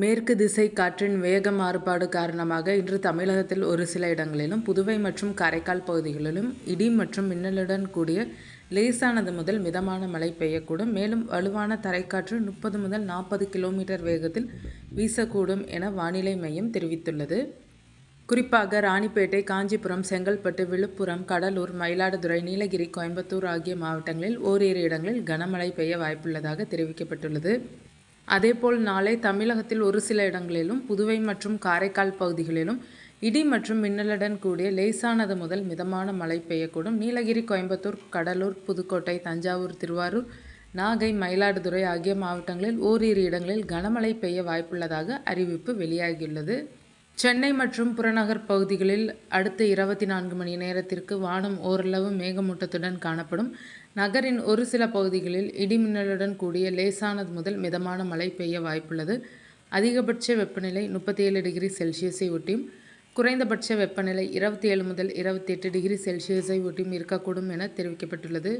மேற்கு திசை காற்றின் வேக மாறுபாடு காரணமாக இன்று தமிழகத்தில் ஒரு சில இடங்களிலும் புதுவை மற்றும் காரைக்கால் பகுதிகளிலும் இடி மற்றும் மின்னலுடன் கூடிய லேசானது முதல் மிதமான மழை பெய்யக்கூடும். மேலும் வலுவான தரைக்காற்று முப்பது முதல் நாற்பது கிலோமீட்டர் வேகத்தில் வீசக்கூடும் என வானிலை மையம் தெரிவித்துள்ளது. குறிப்பாக ராணிப்பேட்டை காஞ்சிபுரம் செங்கல்பட்டு விழுப்புரம் கடலூர் மயிலாடுதுறை நீலகிரி கோயம்புத்தூர் ஆகிய மாவட்டங்களில் ஓரிரு இடங்களில் கனமழை பெய்ய வாய்ப்புள்ளதாக தெரிவிக்கப்பட்டுள்ளது. அதேபோல் நாளை தமிழகத்தில் ஒரு சில இடங்களிலும் புதுவை மற்றும் காரைக்கால் பகுதிகளிலும் இடி மற்றும் மின்னலுடன் கூடிய லேசானது முதல் மிதமான மழை பெய்யக்கூடும். நீலகிரி கோயம்புத்தூர் கடலூர் புதுக்கோட்டை தஞ்சாவூர் திருவாரூர் நாகை மயிலாடுதுறை ஆகிய மாவட்டங்களில் ஓரிரு இடங்களில் கனமழை பெய்ய வாய்ப்புள்ளதாக அறிவிப்பு வெளியாகியுள்ளது. சென்னை மற்றும் புறநகர் பகுதிகளில் அடுத்த இருபத்தி நான்கு மணி நேரத்திற்கு வானம் ஓரளவு மேகமூட்டத்துடன் காணப்படும். நகரின் ஒரு சில பகுதிகளில் இடிமின்னலுடன் கூடிய லேசானது முதல் மிதமான மழை பெய்ய வாய்ப்புள்ளது. அதிகபட்ச வெப்பநிலை முப்பத்தி ஏழு டிகிரி செல்சியஸை ஒட்டியும் குறைந்தபட்ச வெப்பநிலை இருபத்தி ஏழு முதல் இருபத்தி எட்டு டிகிரி செல்சியஸை ஒட்டியும் இருக்கக்கூடும் என தெரிவிக்கப்பட்டுள்ளது.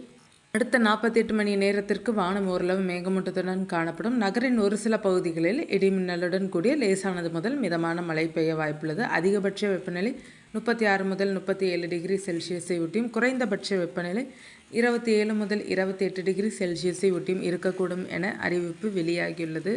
அடுத்த நாற்பத்தெட்டு மணி நேரத்திற்கு வானம் ஓரளவு மேகமூட்டத்துடன் காணப்படும். நகரின் ஒரு சில பகுதிகளில் இடிமின்னலுடன் கூடிய லேசானது முதல் மிதமான மழை பெய்ய வாய்ப்புள்ளது. அதிகபட்ச வெப்பநிலை முப்பத்தி ஆறு முதல் முப்பத்தி ஏழு டிகிரி செல்சியஸை ஒட்டியும் குறைந்தபட்ச வெப்பநிலை இருபத்தி ஏழு முதல் இருபத்தி எட்டு டிகிரி செல்சியஸை ஒட்டியும் இருக்கக்கூடும் என அறிவிப்பு வெளியாகியுள்ளது.